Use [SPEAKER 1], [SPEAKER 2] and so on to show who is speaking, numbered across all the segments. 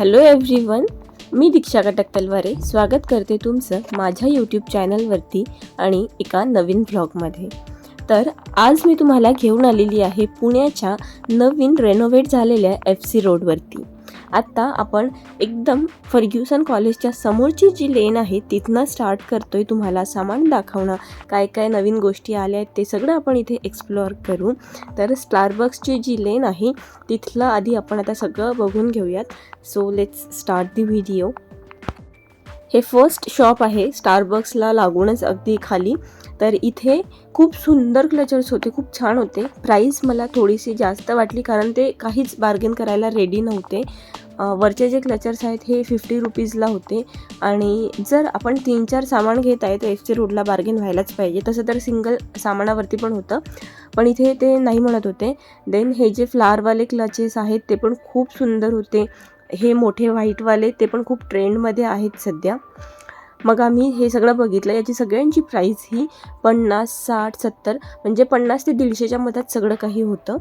[SPEAKER 1] Hello everyone मी दीक्षा कटक तलवारे स्वागत करते तुमचं माझ्या यूट्यूब चॅनलवरती आणि एका नवीन ब्लॉगमध्ये तर आज मी तुम्हाला घेऊन आलेली आहे पुण्याच्या नवीन रेनोव्हेट झालेल्या एफ सी रोडवरती आत्ता आपण एकदम फर्ग्युसन कॉलेजच्या समोरची जी लेन आहे तिथनं स्टार्ट करतो आहे तुम्हाला सामान दाखवणं. काय काय नवीन गोष्टी आल्या आहेत ते सगळं आपण इथे एक्सप्लोअर करू. तर स्टारबक्सची जी लेन आहे तिथलं आधी आपण आता सगळं बघून घेऊयात. So let's start the video हे फर्स्ट शॉप आहे. स्टारबक्सला लागूनच अगदी खाली. तर इथे खूप सुंदर क्लचर्स होते खूप छान होते. प्राईस मला थोडीशी जास्त वाटली कारण ते काहीच बार्गेन करायला रेडी नव्हते. वरचे जे क्लचर्स आहेत हे फिफ्टी रुपीजला होते. आणि जर आपण तीन चार सामान घेत आहे तर एफ सी रोडला बार्गेन व्हायलाच पाहिजे. तसं तर सिंगल सामानावरती पण होतं. पण इथे ते नाही म्हणत होते. देन हे जे फ्लारवाले क्लचेस आहेत ते पण खूप सुंदर होते. हे मोठे व्हाईटवाले ते पण खूप ट्रेंडमध्ये आहेत सध्या. मग आम्ही हे सगळं बघितलं. याची सगळ्यांची प्राईस ही पन्नास साठ सत्तर म्हणजे पन्नास ते दीडशेच्या मधात सगळं काही होतं.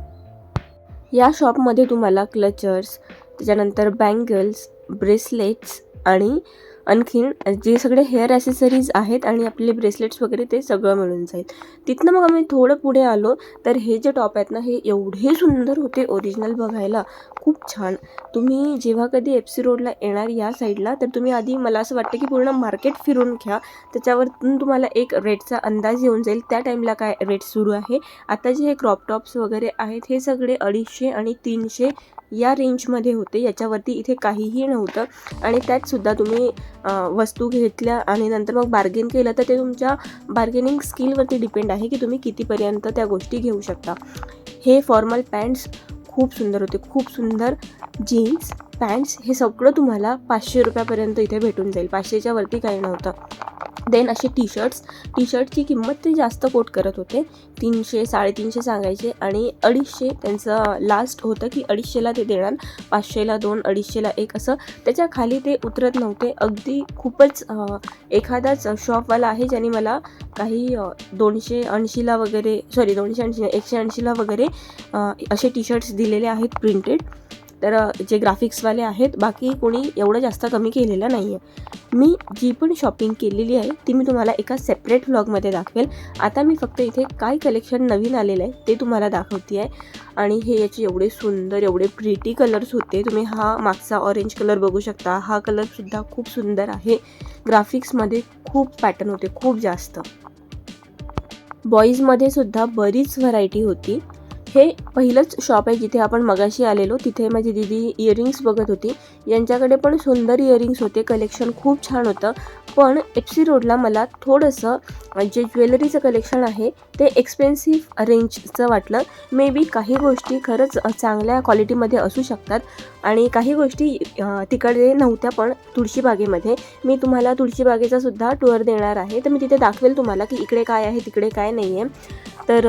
[SPEAKER 1] या शॉपमध्ये तुम्हाला क्लचर्स त्याच्यानंतर बँगल्स ब्रेसलेट्स आणि आणखीन जे सगळे हेअर ॲसेसरीज आहेत आणि आपले ब्रेसलेट्स वगैरे ते सगळं मिळून जाईल. तिथनं मग आम्ही थोडं पुढे आलो तर हे जे टॉप आहेत ना हे एवढे सुंदर होते ओरिजिनल बघायला. खूप छान. तुम्ही जेव्हा कधी एफ सी रोडला येणार या साईडला तर तुम्ही आधी मला असं वाटतं की पूर्ण मार्केट फिरून घ्या. त्याच्यावरतून तुम्हाला एक रेटचा अंदाज येऊन जाईल. त्या टाईमला काय रेट सुरू आहे? आता जे हे क्रॉप टॉप्स वगैरे आहेत हे सगळे अडीचशे आणि तीनशे या रेंजमध्ये होते. याच्यावरती इथे काहीही नव्हतं. आणि त्यातसुद्धा तुम्ही वस्तू घेतल्या आणि नंतर मग बार्गेन केलं तर ते तुमच्या बार्गेनिंग स्किलवरती डिपेंड आहे की तुम्ही कितीपर्यंत त्या गोष्टी घेऊ शकता. हे फॉर्मल पॅन्ट्स खूप सुंदर होते. खूप सुंदर जीन्स पॅन्ट्स हे सगळं तुम्हाला पाचशे रुपयापर्यंत इथे भेटून जाईल. पाचशेच्या वरती काही नव्हतं. देन असे टी शर्ट्स टी शर्टची किंमत ते जास्त कोट करत होते. तीनशे साडेतीनशे सांगायचे आणि अडीचशे त्यांचं लास्ट होतं की अडीचशेला ते देणार. पाचशेला दोन अडीचशेला एक असं. त्याच्याखाली ते उतरत नव्हते. अगदी खूपच एखादाच शॉपवाला आहे ज्याने मला काही दोनशे ऐंशीला वगैरे सॉरी दोनशे ऐंशी एकशे ऐंशीला वगैरे असे टी शर्ट्स दिलेले आहेत प्रिंटेड तर जे ग्राफिक्सवाले आहेत बाकी कोणी एवढं जास्त कमी केलेलं नाही आहे मी जी पण शॉपिंग केलेली आहे ती मी तुम्हाला एका सेपरेट व्लॉगमध्ये दाखवेल. आता मी फक्त इथे काय कलेक्शन नवीन आलेलं आहे ते तुम्हाला दाखवते आहे आणि हे याचे एवढे सुंदर एवढे प्रिटी कलर्स होते. तुम्ही हा मागचा ऑरेंज कलर बघू शकता. हा कलरसुद्धा खूप सुंदर आहे. ग्राफिक्समध्ये खूप पॅटर्न होते खूप जास्त. बॉईजमध्ये सुद्धा बरीच व्हरायटी होती. हे पहिलंच शॉप आहे जिथे आपण मगाशी आलेलो. तिथे माझी दिदी इयरिंग्स बघत होती. यांच्याकडे पण सुंदर इयरिंग्स होते. कलेक्शन खूप छान होतं. पण एफ सी रोडला मला थोडंसं जे ज्वेलरीचं कलेक्शन आहे ते एक्सपेन्सिव्ह रेंजचं वाटलं. मे बी काही गोष्टी खरंच चांगल्या क्वालिटीमध्ये असू शकतात. आणि काही गोष्टी तिकडे नव्हत्या पण तुळशीबागेमध्ये मी तुम्हाला तुळशीबागेचा सुद्धा टूर देणार आहे. तर मी तिथे दाखवेल तुम्हाला की इकडे काय आहे तिकडे काय नाही आहे तर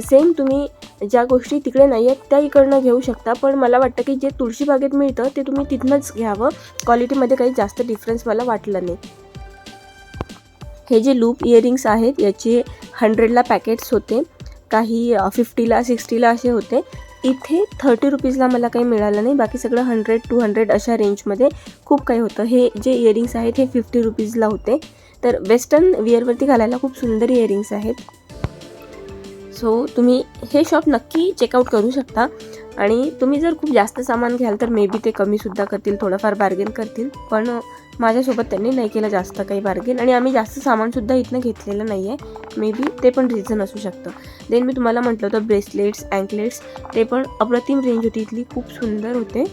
[SPEAKER 1] सेम तुम्ही ज्या गोष्टी तिकडे नाही आहेत त्या इकडनं घेऊ शकता. पण मला वाटतं की जे तुळशीबागेत मिळतं ते तुम्ही तिथनंच घ्यावं. क्वालिटीमध्ये काही जास्त डिफरन्स मला वाटलं नाही. हे जे लूप इयरिंग्स आहेत याचे हंड्रेडला पॅकेट्स होते. काही फिफ्टीला सिक्स्टीला असे होते. इथे थर्टी रुपीजला मला काही मिळालं नाही. बाकी सगळं हंड्रेड टू हंड्रेड अशा रेंजमध्ये खूप काही होतं. हे जे इयरिंग्स आहेत हे फिफ्टी रुपीजला होते. तर वेस्टर्न विअरवरती घालायला खूप सुंदर इयरिंग्स आहेत. सो तुम्ही हे शॉप नक्की चेकआउट करू शकता. आणि तुम्ही जर खूप जास्त सामान घ्याल तर मे बी ते कमीसुद्धा करतील थोडंफार बार्गेन करतील. पण माझ्यासोबत त्यांनी नाही केलं जास्त काही बार्गेन आणि आम्ही जास्त सामानसुद्धा इथनं घेतलेलं नाही आहे मे बी ते पण रिझन असू शकतं. देन मी तुम्हाला म्हटलं होतं ब्रेसलेट्स अँकलेट्स ते पण अप्रतिम रेंज होती. इथली खूप सुंदर होते.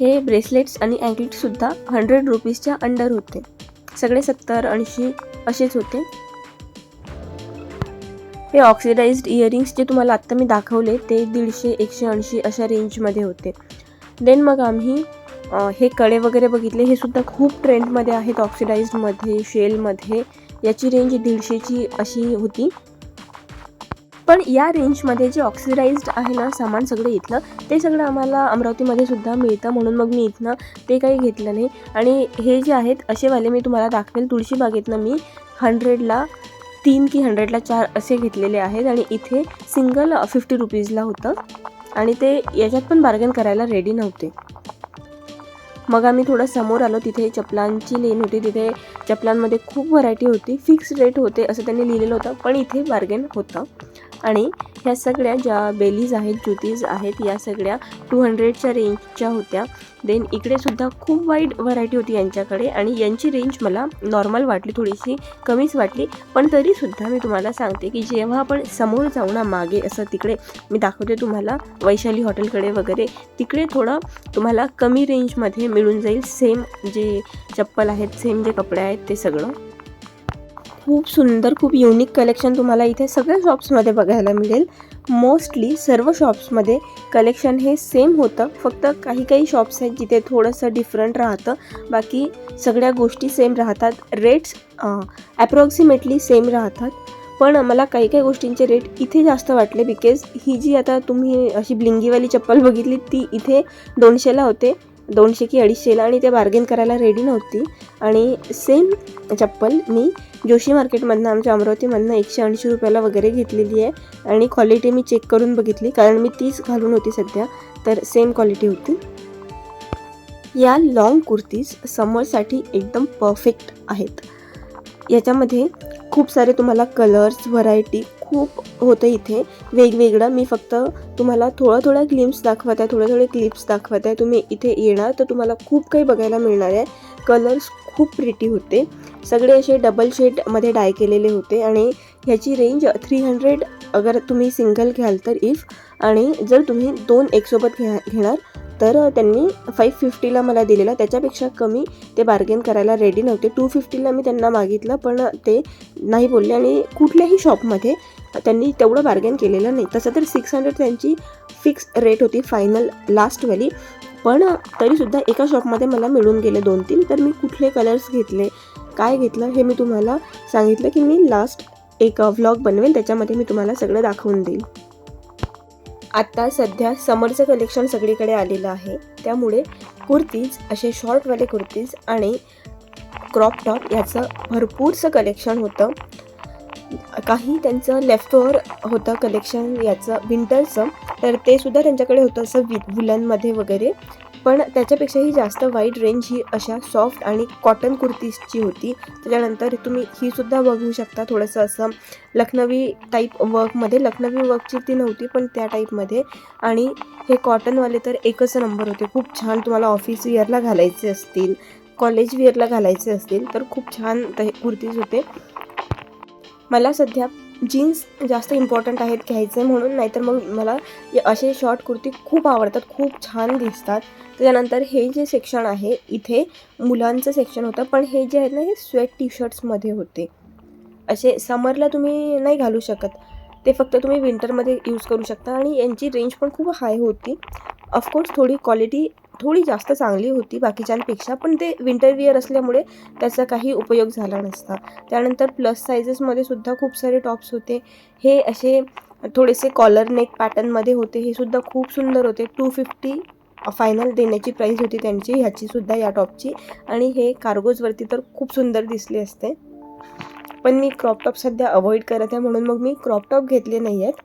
[SPEAKER 1] हे ब्रेसलेट्स आणि अँकलेट्ससुद्धा हंड्रेड रुपीजच्या अंडर होते. सगळे सत्तर ऐंशी असेच होते. हे ऑक्सिडाइज्ड इयरिंग्स जे तुम्हाला आत्ता मी दाखवले ते दीडशे एकशे ऐंशी अशा रेंजमध्ये होते. देन मग आम्ही हे कडे वगैरे बघितले हे सुद्धा खूप ट्रेंडमध्ये आहेत ऑक्सिडाइज्डमध्ये शेलमध्ये याची रेंज दीडशेची अशी होती. पण या रेंजमध्ये जे ऑक्सिडाइज्ड आहे ना सामान सगळं इथलं ते सगळं आम्हाला अमरावतीमध्ये सुद्धा मिळतं म्हणून मग मी इथनं ते काही घेतलं नाही. आणि हे जे आहेत असेवाले मी तुम्हाला दाखवेल. तुळशीबागेतनं मी हंड्रेडला तीन की हंड्रेडला चार असे घेतलेले आहेत आणि इथे सिंगल फिफ्टी रुपीजला होतं. आणि ते याच्यात पण बार्गेन करायला रेडी नव्हते. मग आम्ही थोडं समोर आलो. तिथे चपलांची लेन होती. तिथे चपलांमध्ये खूप व्हरायटी होती. फिक्स रेट होते असं त्यांनी लिहिलेलं होतं. पण इथे बार्गेन होतं. आणि ह्या सगळ्या ज्या बेलीज आहेत ज्युतीज आहेत या सगळ्या टू हंड्रेडच्या रेंजच्या होत्या. देन इकडे सुद्धा खूप वाईड व्हरायटी होती यांच्याकडे आणि यांची रेंज मला नॉर्मल वाटली थोडीशी कमीच वाटली. पण तरीसुद्धा मी तुम्हाला सांगते की जेव्हा आपण समोर जाऊ ना मागे असं तिकडे मी दाखवते तुम्हाला वैशाली हॉटेलकडे वगैरे तिकडे थोडं तुम्हाला कमी रेंजमध्ये मिळून जाईल. सेम जे चप्पल आहेत सेम जे कपडे आहेत ते सगळं. खूप सुंदर खूप युनिक कलेक्शन तुम्हाला इथे सगळ्या शॉप्समध्ये बघायला मिळेल. मोस्टली सर्व शॉप्समध्ये कलेक्शन हे सेम होतं. फक्त काही काही शॉप्स आहेत जिथे थोडंसं डिफरंट राहतं. बाकी सगळ्या गोष्टी सेम राहतात. रेट्स ॲप्रॉक्सिमेटली सेम राहतात. पण मला काही काही गोष्टींचे रेट इथे जास्त वाटले बिकॉज ही जी आता तुम्ही अशी ब्लिंगीवाली चप्पल बघितली ती इथे दोनशेला होते. दोनशे की अडीचशेला आणि ते बार्गेन करायला रेडी नव्हती. आणि सेम चप्पल मी जोशी मार्केटमधनं आमच्या अमरावतीमधनं एकशे ऐंशी रुपयाला वगैरे घेतलेली आहे. आणि क्वालिटी मी चेक करून बघितली कारण मी तीच घालून होती सध्या. तर सेम क्वालिटी होती. या लॉंग कुर्तीज समरसाठी एकदम परफेक्ट आहेत. याच्यामध्ये खूप सारे तुम्हाला कलर्स व्हरायटी खूप होतं इथे. वेगवेगळं. मी फक्त तुम्हाला थोडं थोडं ग्लिम्स दाखवत आहे थोडे थोडे क्लिप्स दाखवत आहे. तुम्ही इथे येणार तर तुम्हाला खूप काही बघायला मिळणार आहे. कलर्स खूप प्रिटी होते. सगळे असे डबल शेडमध्ये डाय केलेले होते आणि ह्याची रेंज थ्री हंड्रेड अगर तुम्ही सिंगल घ्याल तर इफ आणि जर तुम्ही दोन एकसोबत घ्या घेणार तर त्यांनी फाईव्ह फिफ्टीला मला दिलेला. त्याच्यापेक्षा कमी ते बार्गेन करायला रेडी नव्हते. टू फिफ्टीला मी त्यांना मागितलं पण ते नाही बोलले. आणि कुठल्याही शॉपमध्ये त्यांनी तेवढं बार्गेन केलेलं नाही. तसं तर सिक्स हंड्रेड त्यांची फिक्स रेट होती फायनल लास्टवाली पण तरीसुद्धा एका शॉपमध्ये मला मिळून गेले दोन तीन. तर मी कुठले कलर्स घेतले काय घेतलं हे मी तुम्हाला सांगितलं की मी लास्ट एक व्लॉग बनवेल. त्याच्यामध्ये मी तुम्हाला सगळं दाखवून देईल. आत्ता सध्या समरचं कलेक्शन सगळीकडे आलेलं आहे. त्यामुळे कुर्तीज असे शॉर्टवाले कुर्तीज आणि क्रॉप टॉप याचं भरपूरसं कलेक्शन होतं. काही त्यांचं लेफ्ट ओव्हर होतं कलेक्शन याचं विंटरचं तर ते सुद्धा त्यांच्याकडे होतं असं वि वुलनमध्ये वगैरे. पण त्याच्यापेक्षाही जास्त वाईड रेंज ही अशा सॉफ्ट आणि कॉटन कुर्तीजची होती. त्याच्यानंतर तुम्ही ही सुद्धा बघू शकता थोडंसं असं लखनवी टाईप वर्कमध्ये लखनवी वर्कची ती नव्हती पण त्या टाईपमध्ये आणि हे कॉटनवाले तर एकच नंबर होते. खूप छान तुम्हाला ऑफिस विअरला घालायचे असतील कॉलेज विअरला घालायचे असतील तर खूप छान ते कुर्तीज होते. मला सध्या जीन्स जास्त इम्पॉर्टंट आहेत घ्यायचे म्हणून नाहीतर मग मला असे शॉर्ट कुर्ती खूप आवडतात खूप छान दिसतात. त्याच्यानंतर हे जे सेक्शन आहे इथे मुलांचं सेक्शन होतं पण हे जे आहेत ना हे स्वेट टी शर्ट्समध्ये होते. असे समरला तुम्ही नाही घालू शकत. ते फक्त तुम्ही विंटरमध्ये यूज करू शकता आणि यांची रेंज पण खूप हाय होती. ऑफकोर्स थोडी क्वालिटी थोडी जास्त चांगली होती बाकीच्यांपेक्षा पण ते विंटर विअर असल्यामुळे त्याचा काही उपयोग झाला नसता. त्यानंतर प्लस सायझेसमध्ये सुद्धा खूप सारे टॉप्स होते. हे असे थोडेसे कॉलर नेक पॅटर्नमध्ये होते. हे सुद्धा खूप सुंदर होते. टू फिफ्टी फायनल देण्याची प्राईस होती त्यांची. ह्याचीसुद्धा या टॉपची आणि हे कार्गोजवरती तर खूप सुंदर दिसले असते. पण मी क्रॉपटॉप सध्या अवॉइड करत आहे म्हणून मग मी क्रॉपटॉप घेतले नाही आहेत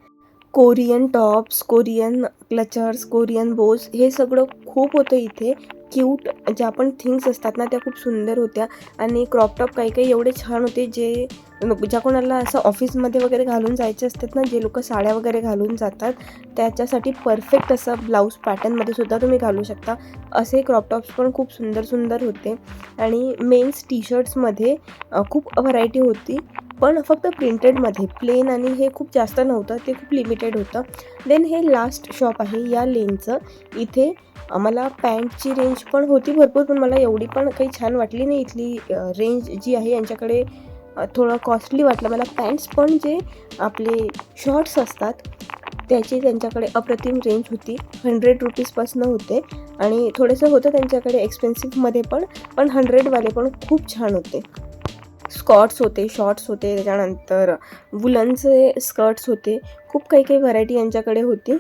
[SPEAKER 1] Korean tops Korean clutchers Korean bows हे सगळं खूप होतं इथे. क्यूट ज्या पण थिंग्स असतात ना त्या खूप सुंदर होत्या. आणि क्रॉपटॉप काही काही एवढे छान होते जे ज्या कोणाला असं ऑफिसमध्ये वगैरे घालून जायचे असतात ना जे लोक साड्या वगैरे घालून जातात त्याच्यासाठी परफेक्ट असं ब्लाऊज पॅटर्नमध्ये सुद्धा तुम्ही घालू शकता. असे क्रॉप टॉप्स पण खूप सुंदर सुंदर होते. आणि मेन्स टी शर्ट्समध्ये खूप व्हरायटी होती पण फक्त प्रिंटेडमध्ये प्लेन आणि हे खूप जास्त नव्हतं ते खूप लिमिटेड होतं. देन हे लास्ट शॉप आहे या लेनचं इथे मला पॅन्टची रेंज पण होती भरपूर पण मला एवढी पण काही छान वाटली नाही. इथली रेंज जी आहे यांच्याकडे थोडं कॉस्टली वाटलं. मला पॅन्ट्स पण जे आपले शॉर्ट्स असतात त्याची त्यांच्याकडे अप्रतिम रेंज होती. हंड्रेड रुपीजपासनं होते. आणि थोडंसं होतं त्यांच्याकडे एक्सपेन्सिव्हमध्ये पण पण हंड्रेडवाले पण खूप छान होते. स्कॉट्स होते शॉर्ट्स होते त्याच्यानंतर वुलनचे स्कर्ट्स होते. खूप काही काही व्हरायटी यांच्याकडे होती.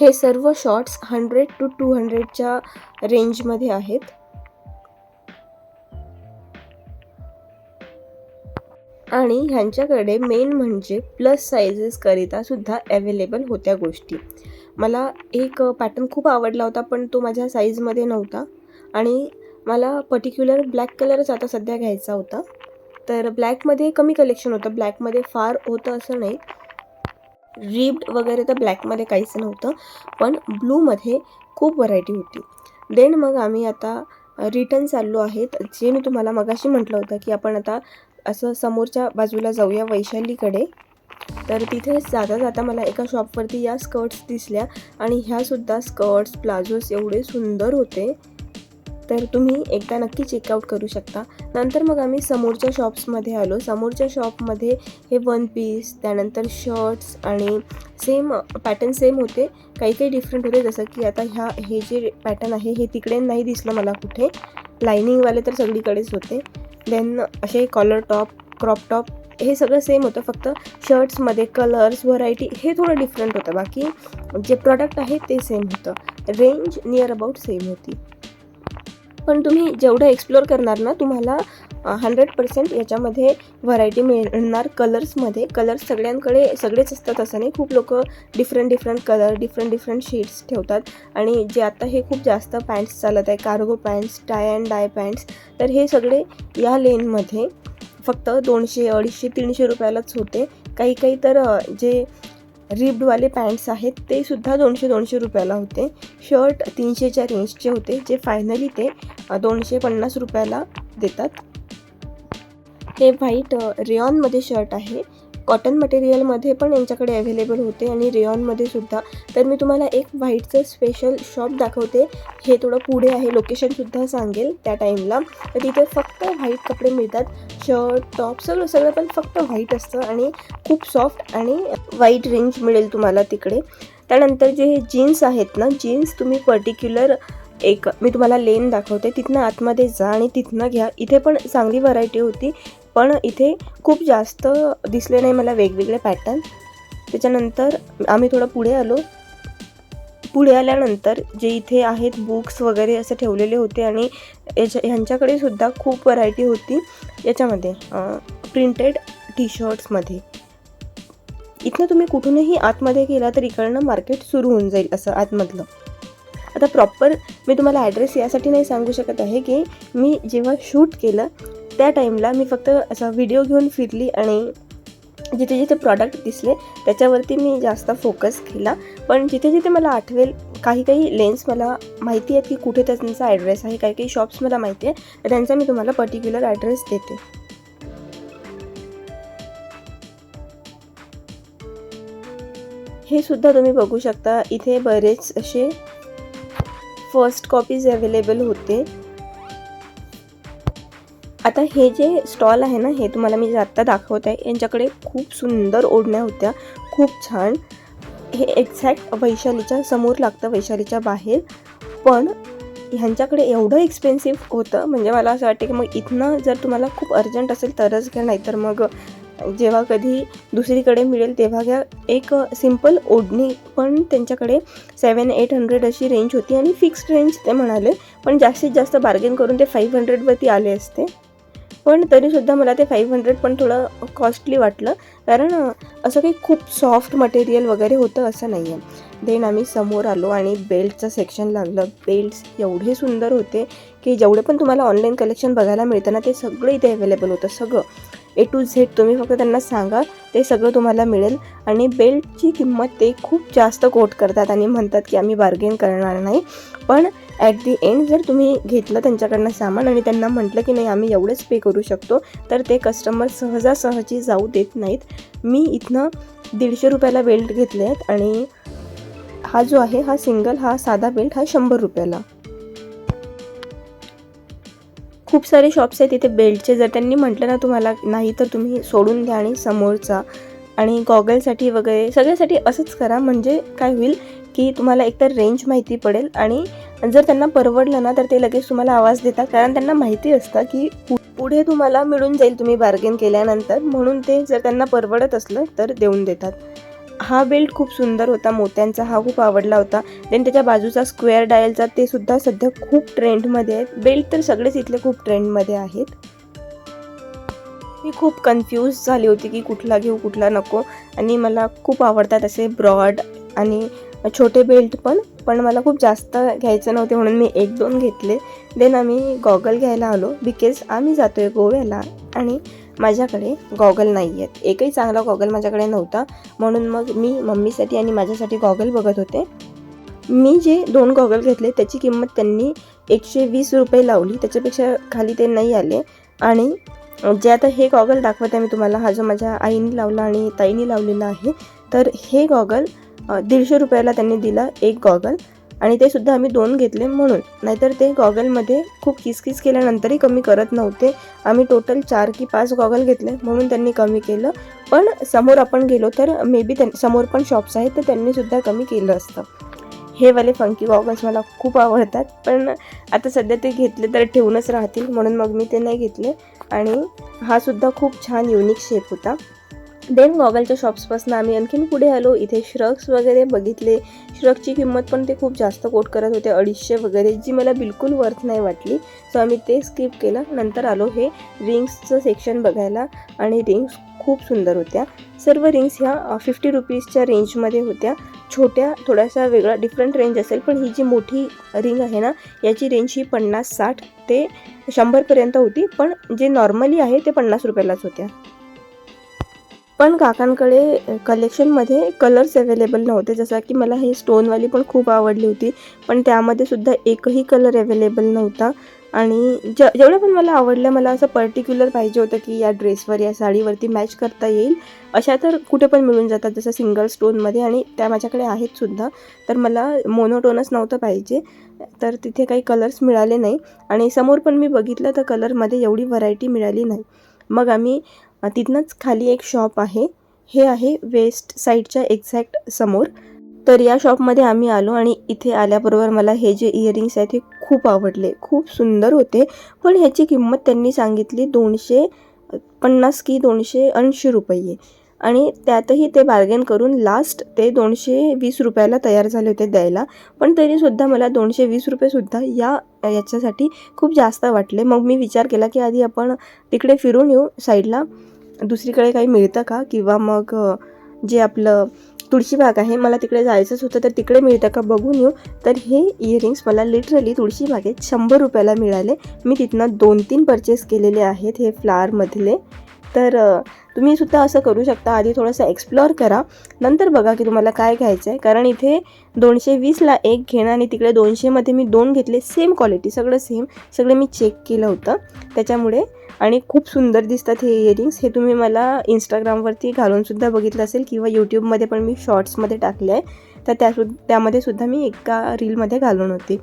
[SPEAKER 1] हे सर्व शॉर्ट्स हंड्रेड टू टू हंड्रेडच्या रेंजमध्ये आहेत. आणि ह्यांच्याकडे मेन म्हणजे प्लस सायझेसकरिता सुद्धा अवेलेबल होत्या गोष्टी. मला एक पॅटर्न खूप आवडला होता पण तो माझ्या साईजमध्ये नव्हता. आणि मला पर्टिक्युलर ब्लॅक कलरच आता सध्या घ्यायचा होता. तर ब्लॅकमध्ये कमी कलेक्शन होतं. ब्लॅकमध्ये फार होतं असं नाही. रिब्ड वगैरे तर ब्लॅकमध्ये काहीच नव्हतं. पण ब्लूमध्ये खूप व्हरायटी होती. देन मग आम्ही आता रिटर्न चाललो आहेत. जे मी तुम्हाला मगाशी म्हटलं होतं की आपण आता असं समोरच्या बाजूला जाऊया वैशालीकडे. तर तिथे जाता जाता मला एका शॉपवरती या स्कर्ट्स दिसल्या आणि ह्यासुद्धा स्कर्ट्स प्लाझोज एवढे सुंदर होते. तर तुम्ही एकदा नक्की चेकआउट करू शकता. नंतर मग आम्ही समोरच्या शॉप्समध्ये आलो. समोरच्या शॉपमध्ये हे वन पीस त्यानंतर शर्ट्स आणि सेम पॅटर्न सेम होते. काही काही डिफरंट होते. जसं की आता ह्या हे जे पॅटर्न आहे हे तिकडे नाही दिसलं मला कुठे. लायनिंगवाले तर सगळीकडेच होते. देन असे कॉलर टॉप क्रॉप टॉप हे सगळं सेम होतं. फक्त शर्ट्समध्ये कलर्स व्हरायटी हे थोडं डिफरंट होतं. बाकी जे प्रॉडक्ट आहे ते सेम होतं. रेंज नियर अबाउट सेम होती. पण तुम्ही जेवढं एक्सप्लोअर करणार ना तुम्हाला हंड्रेड पर्सेंट याच्यामध्ये व्हरायटी मिळणार कलर्समध्ये कलर्स सगळ्यांकडे सगळेच असतात असं नाही. खूप लोक different different colour different different shades ठेवतात. आणि जे आता हे खूप जास्त पॅन्ट्स चालत आहे cargo pants tie and dye pants तर हे सगळे या लेनमध्ये फक्त दोनशे अडीचशे तीनशे रुपयालाच होते. काही काही तर जे रिब्डवाले पॅन्ट्स आहेत ते सुद्धा दोनशे दोनशे रुपयाला होते. शर्ट तीनशेच्या रेंजचे होते जे फायनली ते दोनशे पन्नास रुपयाला देतात. हे व्हाईट रिऑनमध्ये शर्ट आहे. कॉटन मटेरियलमध्ये पण यांच्याकडे अवेलेबल होते आणि रेयॉनमध्ये सुद्धा. तर मी तुम्हाला एक व्हाईटचं स्पेशल शॉप दाखवते. हे थोडं पुढे आहे लोकेशनसुद्धा सांगेल त्या टाईमला. तर तिथे फक्त व्हाईट कपडे मिळतात. शर्ट टॉप सगळं सगळं पण फक्त व्हाईट असतं आणि खूप सॉफ्ट आणि व्हाईट रेंज मिळेल तुम्हाला तिकडे. त्यानंतर जे हे जीन्स आहेत ना जीन्स तुम्ही पर्टिक्युलर एक मी तुम्हाला लेन दाखवते. तिथनं आतमध्ये जा आणि तिथनं घ्या. इथे पण चांगली व्हरायटी होती. पण इथे खूप जास्त दिसले नाही मला वेगवेगळे पॅटर्न त्याच्यानंतर आम्ही थोडं पुढे आलो. पुढे आल्यानंतर जे इथे आहेत बुक्स वगैरे असं ठेवलेले होते आणि याच्या ह्यांच्याकडे सुद्धा खूप व्हरायटी होती. याच्यामध्ये प्रिंटेड टी शर्ट्समध्ये इथनं तुम्ही कुठूनही आतमध्ये गेला तर इकडनं मार्केट सुरू होऊन जाईल असं आतमधलं. आता प्रॉपर मी तुम्हाला ॲड्रेस यासाठी नाही सांगू शकत आहे की मी जेव्हा शूट केलं त्या टाईमला मी फक्त असा व्हिडिओ घेऊन फिरली आणि जिथे जिथे प्रॉडक्ट दिसले त्याच्यावरती मी जास्त फोकस केला. पण जिथे जिथे मला आठवेल काही काही लेन्स मला माहिती आहेत की कुठे त्यांचा ॲड्रेस आहे काही काही शॉप्स मला माहिती आहे तर त्यांचा मी तुम्हाला पर्टिक्युलर ॲड्रेस देते. हे सुद्धा तुम्ही बघू शकता. इथे बरेच असे फर्स्ट कॉपीज अवेलेबल होते. आता हे जे स्टॉल आहे ना हे तुम्हाला मी जे आत्ता दाखवत. आहे यांच्याकडे खूप सुंदर ओढण्या होत्या. खूप छान. हे एक्झॅक्ट वैशालीच्या समोर लागतं वैशालीच्या बाहेर. पण ह्यांच्याकडे एवढं एक्सपेन्सिव्ह होतं म्हणजे मला असं वाटतं की मग इथनं जर तुम्हाला खूप अर्जंट असेल तरच घ्या नाहीतर मग जेव्हा कधी दुसरीकडे मिळेल तेव्हा घ्या. एक सिंपल ओढणी पण त्यांच्याकडे सेवन एट हंड्रेड अशी रेंज होती आणि फिक्स्ड रेंज ते म्हणाले. पण जास्तीत जास्त बार्गेन करून ते फाईव्ह हंड्रेडवरती आले असते. पण तरीसुद्धा मला ते फाईव्ह हंड्रेड पण थोडं कॉस्टली वाटलं. कारण असं काही खूप सॉफ्ट मटेरियल वगैरे होतं असं नाही आहे देन आम्ही समोर आलो आणि बेल्टचं सेक्शन लागलं बेल्ट्स एवढे सुंदर होते की जेवढे पण तुम्हाला ऑनलाईन कलेक्शन बघायला मिळतं ना ते सगळं इथे अवेलेबल होतं. सगळं. ए टू झेड तुम्ही फक्त त्यांना सांगा ते सगळं तुम्हाला मिळेल. आणि बेल्टची किंमत ते खूप जास्त कोट करतात आणि म्हणतात की आम्ही बार्गेन करणार नाही. पण ॲट दी एंड जर तुम्ही घेतलं त्यांच्याकडनं सामान आणि त्यांना म्हटलं की नाही आम्ही एवढंच पे करू शकतो तर ते कस्टमर सहजासहजी जाऊ देत नाहीत. मी इथनं दीडशे रुपयाला बेल्ट घेतले आहेत आणि हा जो आहे हा सिंगल हा साधा बेल्ट हा शंभर रुपयाला. खूप सारे शॉप्स आहेत तिथे बेल्टचे जर त्यांनी म्हटलं ना तुम्हाला नाही तर तुम्ही सोडून द्या आणि समोरचा. आणि गॉगलसाठी वगैरे सगळ्यासाठी असंच करा. म्हणजे काय होईल की तुम्हाला एकतर रेंज माहिती पडेल आणि जर त्यांना परवडलं ना तर ते लगेच तुम्हाला आवाज देतात. कारण त्यांना माहिती असतं की पु- पुढे तुम्हाला मिळून जाईल तुम्ही बार्गेन केल्यानंतर. म्हणून ते जर त्यांना परवडत असलं तर देऊन देतात. हा बेल्ट खूप सुंदर होता मोत्यांचा हा खूप आवडला होता. देन त्याच्या बाजूचा स्क्वेअर डायलचा ते सुद्धा सध्या खूप ट्रेंडमध्ये आहेत. बेल्ट तर सगळेच इथले खूप ट्रेंडमध्ये आहेत. मी खूप कन्फ्यूज झाली होती की कुठला घेऊ कुठला नको. आणि मला खूप आवडतात असे ब्रॉड आणि छोटे बेल्ट पण पण मला खूप जास्त घ्यायचे नव्हते म्हणून मी एक दोन घेतले. देन आम्ही गॉगल घ्यायला आलो बिकॉज आम्ही जातो आहे गोव्याला आणि माझ्याकडे गॉगल नाही आहेत एकही चांगला गॉगल माझ्याकडे नव्हता. म्हणून मग मी मम्मीसाठी आणि माझ्यासाठी गॉगल बघत होते. मी जे दोन गॉगल घेतले त्याची किंमत त्यांनी एकशे वीस रुपये लावली. त्याच्यापेक्षा खाली ते नाही आले. आणि जे आता हे गॉगल दाखवते मी तुम्हाला हा जो माझ्या आईने लावला आणि ताईने लावलेला आहे तर हे गॉगल दीडशे रुपयाला त्यांनी दिला एक गॉगल. आणि ते सुद्धा आम्ही दोन घेतले म्हणून. नाहीतर ते गॉगलमध्ये खूप किसकिस केल्यानंतरही कमी करत नव्हते. आम्ही टोटल चार की पाच गॉगल घेतले म्हणून त्यांनी कमी केलं. पण समोर आपण गेलो तर मे बी त्यां समोर पण शॉप्स आहेत तर त्यांनी सुद्धा कमी केलं असतं. हे वाले फंकी गॉगल्स मला खूप आवडतात. पण आता सध्या ते घेतले तर ठेवूनच राहतील म्हणून मग मी ते नाही घेतले. आणि हा सुद्धा खूप छान युनिक शेप होता. देन गॉगलच्या शॉप्सपासून आम्ही आणखीन पुढे आलो. इथे श्रग्स वगैरे बघितले. श्रगची किंमत पण ते खूप जास्त कोट करत होते. अडीचशे वगैरे जी मला बिलकुल वर्थ नाही वाटली. सो आम्ही ते स्किप केलं. नंतर आलो हे रिंग्सचं सेक्शन बघायला. आणि रिंग्स खूप सुंदर होत्या. सर्व रिंग्स ह्या फिफ्टी रुपीजच्या रेंजमध्ये होत्या. छोट्या थोड्याशा वेगळा डिफरंट रेंज असेल. पण ही जी मोठी रिंग आहे ना याची रेंज ही पन्नास साठ ते शंभरपर्यंत होती. पण जे नॉर्मली आहे ते पन्नास रुपयालाच होत्या. पण काकांकडे कलेक्शनमध्ये कलर्स अवेलेबल नव्हते. जसं की मला ही स्टोनवाली पण खूप आवडली होती. पण त्यामध्ये सुद्धा एकही कलर अवेलेबल नव्हता. आणि ज जेवढं पण मला आवडलं मला असं पर्टिक्युलर पाहिजे होतं की या ड्रेसवर या साडीवरती मॅच करता येईल. अशा तर कुठे पण मिळून जातात जसं सिंगल स्टोनमध्ये आणि त्या माझ्याकडे आहेत सुद्धा. तर मला मोनोटोनच नव्हतं पाहिजे. तर तिथे काही कलर्स मिळाले नाही. आणि समोर पण मी बघितलं तर कलरमध्ये एवढी व्हरायटी मिळाली नाही. मग आम्ही तिथनंच खाली एक शॉप आहे. हे आहे वेस्ट साईडच्या एक्झॅक्ट समोर. तर या शॉपमध्ये आम्ही आलो आणि इथे आल्याबरोबर मला हे जे इयरिंग्स आहेत हे खूप आवडले. खूप सुंदर होते. पण ह्याची किंमत त्यांनी सांगितली दोनशे पन्नास की दोनशे ऐंशी रुपये. आणि त्यातही ते बार्गेन करून लास्ट ते दोनशे वीस रुपयाला तयार झाले होते द्यायला. पण तरीसुद्धा मला दोनशे वीस रुपयेसुद्धा या याच्यासाठी खूप जास्त वाटले. मग मी विचार केला की आधी आपण तिकडे फिरून येऊ साईडला. दुसरीकडे काही मिळतं का? किंवा मग जे आपलं तुळशीबाग आहे मला तिकडे जायचंच होतं तर तिकडे मिळतं का बघून येऊ? तर हे इयरिंग्स मला लिटरली तुळशीबागेत शंभर रुपयाला मिळाले. मी तिथनं दोन तीन परचेस केलेले आहेत हे फ्लावरमधले तर तुम्ही सुद्धा असं करू शकता. आधी थोडंसं एक्सप्लोअर करा. नंतर बघा की तुम्हाला काय घ्यायचं आहे कारण इथे दोनशे वीसला एक घेणं आणि तिकडे दोनशेमध्ये मी दोन घेतले सेम क्वालिटी सगळं सेम सगळं मी चेक केलं होतं. त्याच्यामुळे आणि खूप सुंदर दिसतात हे इयरिंग्स हे तुम्ही मला इंस्टाग्रामवरती घालूनसुद्धा बघितलं असेल किंवा यूट्यूबमध्ये पण मी शॉर्ट्समध्ये टाकले आहे. तर त्या त्यामध्ये सुद्धा मी एका रीलमध्ये घालून होती.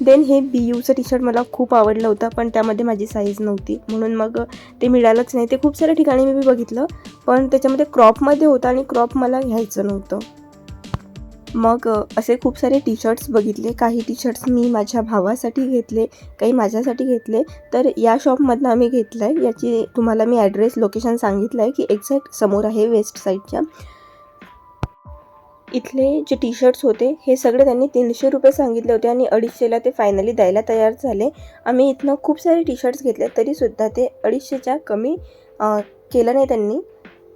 [SPEAKER 1] देन हे बी यूचं टी शर्ट मला खूप आवडलं होतं पण त्यामध्ये माझी साईज नव्हती. म्हणून मग ते मिळालंच नाही. ते खूप साऱ्या ठिकाणी मी बघितलं पण त्याच्यामध्ये क्रॉपमध्ये होतं आणि क्रॉप मला घ्यायचं नव्हतं. मग असे खूप सारे टी शर्ट्स बघितले. काही टी शर्ट्स मी माझ्या भावासाठी घेतले काही माझ्यासाठी घेतले. तर या शॉपमधनं आम्ही घेतलं आहे याची तुम्हाला मी ॲड्रेस लोकेशन सांगितलं आहे की एक्झॅक्ट समोर आहे वेस्ट साईडच्या इथले जे टी शर्ट्स होते हे सगळे त्यांनी तीनशे रुपये सांगितले होते आणि अडीचशेला ते फायनली द्यायला तयार झाले. आम्ही इथनं खूप सारे टी शर्ट्स घेतले तरीसुद्धा ते अडीचशेच्या कमी केलं नाही त्यांनी.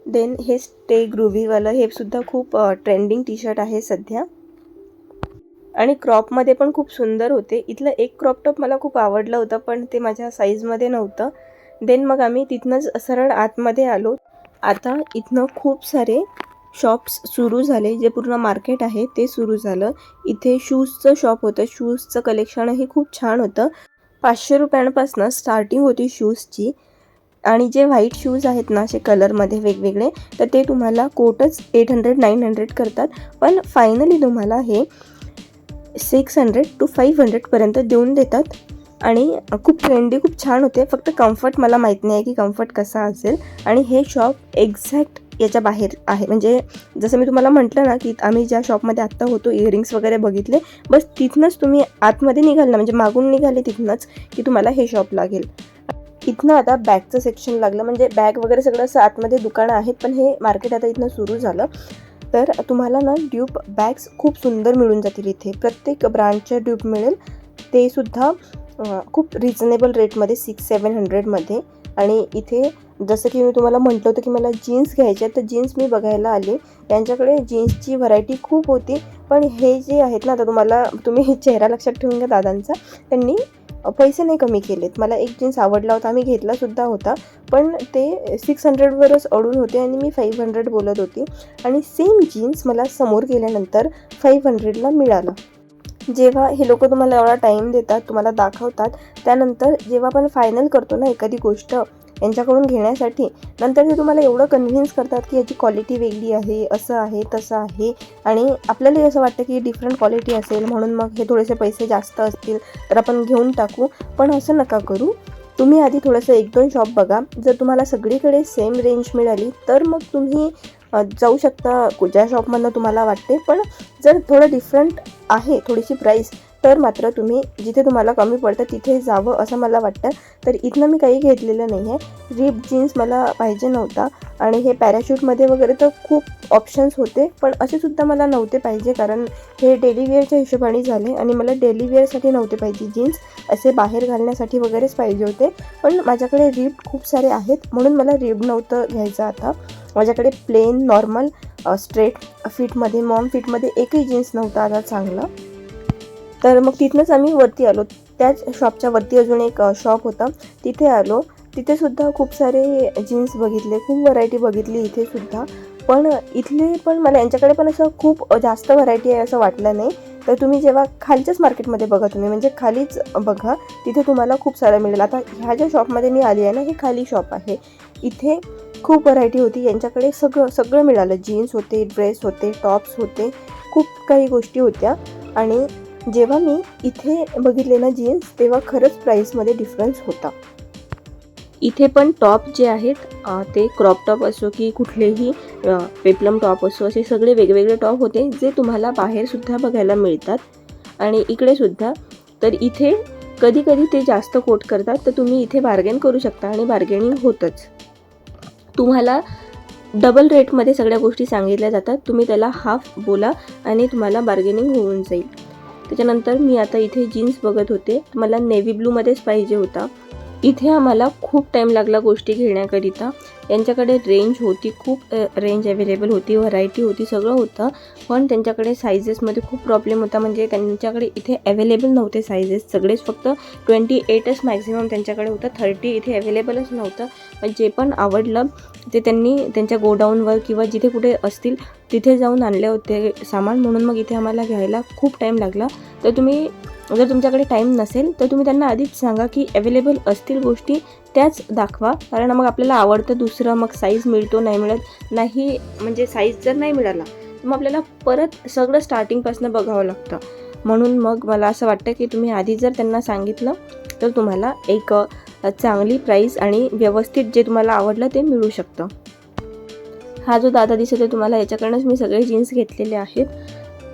[SPEAKER 1] देन हे स्टे ग्रुव्हीवालं हे सुद्धा खूप ट्रेंडिंग टी शर्ट आहे सध्या. आणि क्रॉपमध्ये पण खूप सुंदर होते. इथलं एक क्रॉप टॉप मला खूप आवडलं होतं पण ते माझ्या साईजमध्ये नव्हतं. देन मग आम्ही तिथनंच सरळ आतमध्ये आलो. आता इथनं खूप सारे शॉप्स सुरू झाले जे पूर्ण मार्केट आहे ते सुरू झालं. इथे शूजचं शॉप होतं. शूजचं कलेक्शनही खूप छान होतं. पाचशे रुपयांपासून स्टार्टिंग होती शूजची आणि जे व्हाईट शूज आहेत ना असे कलरमध्ये वेगवेगळे तर ते तुम्हाला कोटच एट हंड्रेड नाईन हंड्रेड करतात. पण फायनली तुम्हाला हे सिक्स हंड्रेड टू फाईव्ह हंड्रेडपर्यंत देऊन देतात. आणि खूप ट्रेंडी खूप छान होते. फक्त कम्फर्ट मला माहीत नाही आहे की कम्फर्ट कसा असेल. आणि हे शॉप एक्झॅक्ट याच्या बाहेर आहे. म्हणजे जसं मी तुम्हाला म्हटलं ना की आम्ही ज्या शॉपमध्ये आत्ता होतो इयरिंग्स वगैरे बघितले बस तिथनंच तुम्ही आतमध्ये निघाल ना म्हणजे मागून निघाले तिथनंच की तुम्हाला हे शॉप लागेल. इथनं आता बॅगचं सेक्शन लागलं. म्हणजे बॅग वगैरे सगळं असं आतमध्ये दुकानं आहेत पण हे मार्केट आता इथनं सुरू झालं. तर तुम्हाला ना ड्यूप बॅग्स खूप सुंदर मिळून जातील इथे. प्रत्येक ब्रँडच्या ड्यूप मिळेल. ते सुद्धा खूप रिजनेबल रेटमध्ये सिक्स सेवन हंड्रेडमध्ये आणि इथे जसं की मी तुम्हाला म्हटलं होतं की मला जीन्स घ्यायचे तर जीन्स मी बघायला आले. यांच्याकडे जीन्सची व्हरायटी खूप होती. पण हे जे आहेत ना आता तुम्हाला तुम्ही चेहरा लक्षात ठेवून घ्या दादांचा. त्यांनी पैसे नाही कमी केलेत. मला एक जीन्स आवडला होता मी घेतलासुद्धा होता. पण ते सिक्स हंड्रेडवरच अडून होते आणि मी फाईव्ह हंड्रेड बोलत होती. आणि सेम जीन्स मला समोर गेल्यानंतर फाईव्ह हंड्रेडला मिळालं. जेव्हा हे लोक तुम्हाला एवढा टाईम देतात तुम्हाला दाखवतात त्यानंतर जेव्हा आपण फायनल करतो ना एखादी गोष्ट यांच्याकडून घेण्यासाठी नंतर ते तुम्हाला एवढं कन्व्हिन्स करतात की याची क्वालिटी वेगळी आहे असं आहे तसं आहे. आणि आपल्यालाही असं वाटतं की डिफरंट क्वालिटी असेल म्हणून मग हे थोडेसे पैसे जास्त असतील तर आपण घेऊन टाकू. पण असं नका करू. तुम्ही आधी थोडंसं एक दोन शॉप बघा. जर तुम्हाला सगळीकडे सेम रेंज मिळाली तर मग तुम्ही जाऊ शकता. ज्या शॉपमधनं तुम्हाला वाटते. पण जर थोडं डिफरंट आहे थोडीशी प्राईस तर मात्र तुम्ही जिथे तुम्हाला कमी पडतं तिथे जावं असं मला वाटतं. तर इथनं मी काही घेतलेलं नाही आहे. रिप जीन्स मला पाहिजे नव्हता. आणि हे पॅराशूटमध्ये वगैरे तर खूप ऑप्शन्स होते पण असे सुद्धा मला नव्हते पाहिजे कारण हे डेली वेअरच्या हिशोबाने झाले आणि मला डेली वेअरसाठी नव्हते पाहिजे जीन्स असे बाहेर घालण्यासाठी वगैरेच पाहिजे होते. पण माझ्याकडे रिप खूप सारे आहेत. म्हणून मला रिप नव्हतं घ्यायचं आता. माझ्याकडे प्लेन नॉर्मल स्ट्रेट फिटमध्ये मॉम फिटमध्ये एकही जीन्स नव्हता आता चांगला. तर मग तिथनंच आम्ही वरती आलो. त्याच शॉपच्या वरती अजून एक शॉप होता. तिथे आलो. तिथेसुद्धा खूप सारे जीन्स बघितले खूप व्हरायटी बघितली इथेसुद्धा पण इथले पण मला यांच्याकडे पण असं खूप जास्त व्हरायटी आहे असं वाटलं नाही. तर तुम्ही जेव्हा खालच्याच मार्केटमध्ये बघा तुम्ही म्हणजे खालीच बघा तिथे तुम्हाला खूप सारं मिळेल. आता ह्या ज्या शॉपमध्ये मी आली आहे ना हे खाली शॉप आहे. इथे खूप व्हरायटी होती. यांच्याकडे सगळं सगळं मिळालं. जीन्स होते ड्रेस होते टॉप्स होते खूप काही गोष्टी होत्या. आणि जेव्हा मी इथे बघितले ना जीन्स तेव्हा खरंच प्राईसमध्ये डिफरन्स होता. इथे पण टॉप जे आहेत ते क्रॉप टॉप असो की कुठलेही अ, पेप्लम टॉप असो असे सगळे वेगवेगळे टॉप होते जे तुम्हाला बाहेरसुद्धा बघायला मिळतात. आणि इकडे सुद्धा तर इथे कधी कधी ते जास्त कोट करतात तर तुम्ही इथे बार्गेन करू शकता आणि बार्गेनिंग होतच. तुम्हाला डबल रेटमध्ये सगळ्या गोष्टी सांगितल्या जातात तुम्ही त्याला हाफ बोला आणि तुम्हाला बार्गेनिंग होऊन जाईल. त्याच्यानंतर मी आता इथे जीन्स बघत होते. मला नेव्ही ब्लूमध्येच पाहिजे होता. इथे आम्हाला खूप टाईम लागला गोष्टी घेण्याकरिता. यांच्याकडे रेंज होती खूप रेंज अवेलेबल होती व्हरायटी होती सगळं होतं. पण त्यांच्याकडे सायझेसमध्ये खूप प्रॉब्लेम होता. म्हणजे त्यांच्याकडे इथे अवेलेबल नव्हते सायझेस सगळेच फक्त ट्वेंटी एटच मॅक्झिमम त्यांच्याकडे होतं. थर्टी इथे अवेलेबलच नव्हतं. जे पण आवडलं ते त्यांनी त्यांच्या गोडाऊनवर किंवा जिथे कुठे असतील तिथे जाऊन आणले होते सामान. म्हणून मग इथे आम्हाला घ्यायला खूप टाईम लागला. तर तुम्ही जर तुमच्याकडे टाईम नसेल तर तुम्ही त्यांना आधीच सांगा की अवेलेबल असतील गोष्टी त्याच दाखवा. कारण मग आपल्याला आवडतं दुसरं मग साईज मिळतो नाही मिळत. नाही म्हणजे साईज जर नाही मिळाला तर मग आपल्याला परत सगळं स्टार्टिंगपासून बघावं लागतं. म्हणून मग मला असं वाटतं की तुम्ही आधी जर त्यांना सांगितलं तर तुम्हाला एक चांगली प्राईस आणि व्यवस्थित जे तुम्हाला आवडलं ते मिळू शकतं. हा जो दादा दिसत आहे तुम्हाला याच्याकडनंच मी सगळे जीन्स घेतलेले आहेत.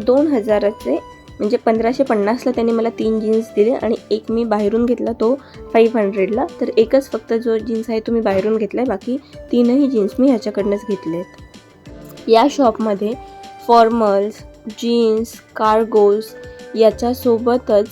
[SPEAKER 1] दोन हजाराचे म्हणजे पंधराशे पन्नासला त्यांनी मला तीन जीन्स दिले आणि एक मी बाहेरून घेतला तो फाईव्ह हंड्रेडला तर एकच फक्त जो जीन्स आहे तो मी बाहेरून घेतला आहे बाकी तीनही जीन्स मी ह्याच्याकडनंच घेतले आहेत. या शॉपमध्ये फॉर्मल्स जीन्स कार्गोज याच्यासोबतच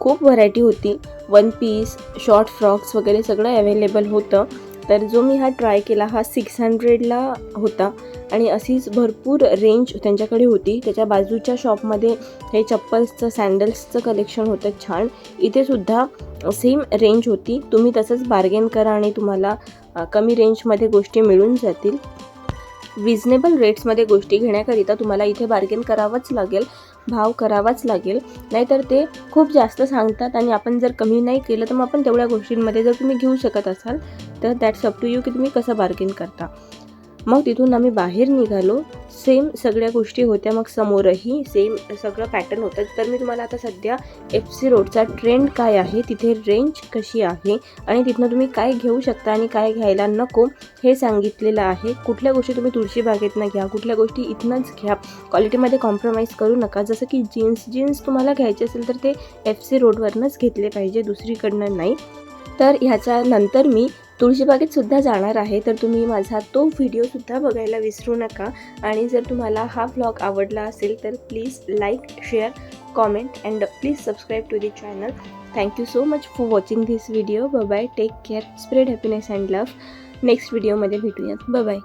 [SPEAKER 1] खूप व्हरायटी होती. वन पीस शॉर्ट फ्रॉक्स वगैरे सगळं अवेलेबल होतं. तर जो मी हा ट्राय केला हा सिक्स हंड्रेडला होता. आणि अशीच भरपूर रेंज त्यांच्याकडे होती. त्याच्या बाजूच्या शॉपमध्ये हे चप्पल्सचं सँडल्सचं कलेक्शन होतं छान. इथेसुद्धा सेम रेंज होती. तुम्ही तसंच बार्गेन करा आणि तुम्हाला कमी रेंजमध्ये गोष्टी मिळून जातील. रिजनेबल रेट्समध्ये गोष्टी घेण्याकरिता तुम्हाला इथे बार्गेन करावंच लागेल. भाव करावाच लागेल. नाहीतर ते खूप जास्त सांगतात आणि आपण जर कमी नाही केलं तर मग आपण तेवढ्या गोष्टींमध्ये जर तुम्ही घेऊ शकत असाल तर दॅट्स अप टू यू की तुम्ही कसं बार्गेन करता. मग तिथून आम्ही बाहेर निघालो. सेम सगळ्या गोष्टी होत्या. मग समोरही सेम सगळं पॅटर्न होतं. तर मी तुम्हाला आता सध्या एफ सी रोडचा ट्रेंड काय आहे? तिथे रेंज कशी आहे? आणि तिथनं तुम्ही काय घेऊ शकता आणि काय घ्यायला नको हे सांगितलेलं आहे. कुठल्या गोष्टी तुम्ही तुळशी बागेतनं घ्या. कुठल्या गोष्टी इथनंच घ्या. क्वालिटीमध्ये कॉम्प्रोमाइज करू नका. जसं की जीन्स जीन्स तुम्हाला घ्यायचे असेल तर ते एफ सी रोडवरनंच घेतले पाहिजे. दुसरीकडनं नाही. तर ह्याच्या नंतर मी तुळशीबागेत सुद्धा जाणार आहे तर तुम्ही माझा तो व्हिडिओसुद्धा बघायला विसरू नका. आणि जर तुम्हाला हा व्लॉग आवडला असेल तर please like share comment and please subscribe to the channel thank you so much for watching this video bye take care spread happiness and love next व्हिडिओमध्ये भेटूयात. बाय